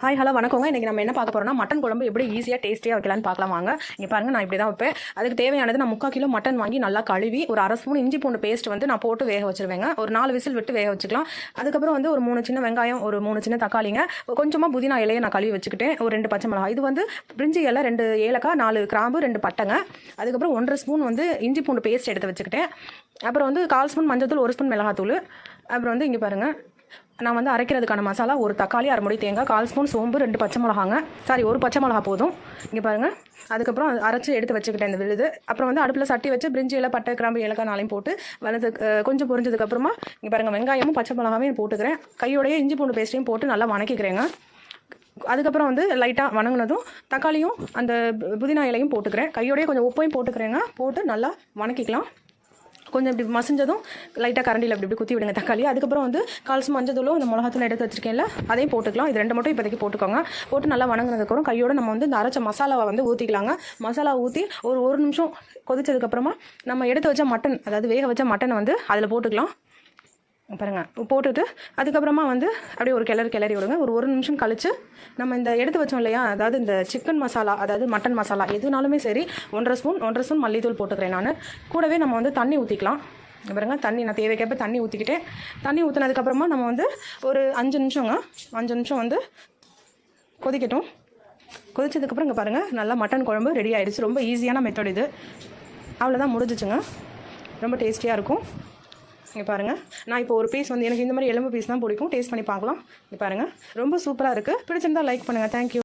Hi hello வணக்கங்க. இன்றைக்கி நம்ம என்ன பார்க்க போகிறோம்னா மட்டன் குழம்பு எப்படி ஈஸியாக டேஸ்டியாக வைக்கலாம்னு பார்க்கலாம் வாங்க. இங்கே பாருங்கள் நான் இப்படி தான் வைப்பேன். அதுக்கு தேவையானது நான் முக்கால் கிலோ மட்டன் வாங்கி நல்லா கழுவி ஒரு அரை ஸ்பூன் இஞ்சி பூண்டு பேஸ்ட் வந்து நான் போட்டு வேக வச்சிருவேங்க. ஒரு நாலு விசில் விட்டு வேக வச்சுக்கலாம். அதுக்கப்புறம் வந்து ஒரு மூணு சின்ன வெங்காயம் ஒரு மூணு சின்ன தக்காளிங்க கொஞ்சமாக புதினா இலையை நான் கழுவி வச்சுக்கிட்டேன். ஒரு ரெண்டு பச்சை மிளகாய். இது வந்து பிரிஞ்சி இலை ரெண்டு ஏலக்காய் நாலு கிராம்பு ரெண்டு பட்டைங்க. அதுக்கப்புறம் ஒன்றரை ஸ்பூன் வந்து இஞ்சி பூண்டு பேஸ்ட் எடுத்து வச்சுக்கிட்டேன். அப்புறம் வந்து கால் ஸ்பூன் மஞ்சத்தூள் ஒரு ஸ்பூன் மிளகாத்தூள். அப்புறம் வந்து இங்கே பாருங்கள் நான் வந்து அரைக்கிறதுக்கான மசாலா ஒரு தக்காளி அரைமுடி தேங்காய் கால் ஸ்பூன் சோம்பு ரெண்டு பச்சை மிளகாங்க. சாரி ஒரு பச்சை மிளகா போதும். இங்கே பாருங்கள் அதுக்கப்புறம் அரைச்சி எடுத்து வச்சுக்கிட்டேன் இந்த விழுது. அப்புறம் வந்து அடுப்பில் சட்டி வச்சு பிரிஞ்சி இலை பட்டை கிராம்பு ஏலக்காய் நாளையும் போட்டு வளர்ந்து கொஞ்சம் பொரிஞ்சதுக்கப்புறமா இங்கே பாருங்கள் வெங்காயமும் பச்சை மிளகாவையும் போட்டுக்கிறேன். கையோடைய இஞ்சி பூண்டு பேஸ்ட்டையும் போட்டு நல்லா வணக்கிக்கிறேங்க. அதுக்கப்புறம் வந்து லைட்டாக வணங்கினதும் தக்காளியும் அந்த புதினா இலையும் போட்டுக்கிறேன். கையோடய கொஞ்சம் உப்பையும் போட்டுக்கிறேங்க. போட்டு நல்லா வணக்கிக்கலாம். கொஞ்சம் இப்படி மசிஞ்சதும் லைட்டாக கரண்டியில் அப்படி இப்படி குத்தி விடுங்க. தக்காளி. அதுக்கப்புறம் வந்து கால்ஸ் மஞ்சத்தூளும் இந்த மிளகாத்தூள் எடுத்து வச்சிருக்கேன்ல அதையும் போட்டுக்கலாம். இது ரெண்டு மட்டும் இப்போதைக்கு போட்டுக்கோங்க. போட்டு நல்லா வணங்கினதுக்கப்புறம் கையோட நம்ம வந்து இந்த அரைச்ச மசாலாவை வந்து ஊற்றிக்கலாங்க மசாலா ஊற்றி ஒரு ஒரு நிமிஷம் கொதிச்சதுக்கப்புறமா நம்ம எடுத்து வச்ச மட்டன் அதாவது வேக வச்ச மட்டனை வந்து அதில் போட்டுக்கலாம். பாருங்கள் போட்டுட்டு அதுக்கப்புறமா வந்து அப்படியே ஒரு கிளறி கிளறி விடுங்க. ஒரு ஒரு நிமிஷம் கழித்து நம்ம இந்த எடுத்து வச்சோம் இல்லையா? அதாவது இந்த சிக்கன் மசாலா அதாவது மட்டன் மசாலா எதுனாலுமே சரி ஒன்றரை ஸ்பூன் ஒன்றரை ஸ்பூன் மல்லித்தூள் போட்டுக்கிறேன் நான். கூடவே நம்ம வந்து தண்ணி ஊற்றிக்கலாம் பாருங்க தண்ணி நான் தேவைக்கேற்ப தண்ணி ஊற்றிக்கிட்டேன் தண்ணி ஊற்றினதுக்கப்புறமா நம்ம வந்து ஒரு அஞ்சு நிமிஷங்க அஞ்சு நிமிஷம் வந்து கொதிக்கட்டும். கொதிச்சதுக்கப்புறம் இங்கே பாருங்கள் நல்லா மட்டன் குழம்பு ரெடி ஆகிடுச்சு ரொம்ப ஈஸியான மெத்தட் இது. அவ்வளோதான் முடிஞ்சிச்சுங்க. ரொம்ப டேஸ்டியாக இருக்கும். இங்கே பாருங்கள் நான் இப்போ ஒரு பீஸ் வந்து எனக்கு இந்த மாதிரி எலும்பு பீஸ் தான் பிடிக்கும். டேஸ்ட் பண்ணி பார்க்கலாம். இங்கே பாருங்கள் ரொம்ப சூப்பராக இருக்குது பிடிச்சிருந்தால் லைக் பண்ணுங்கள் தேங்க்யூ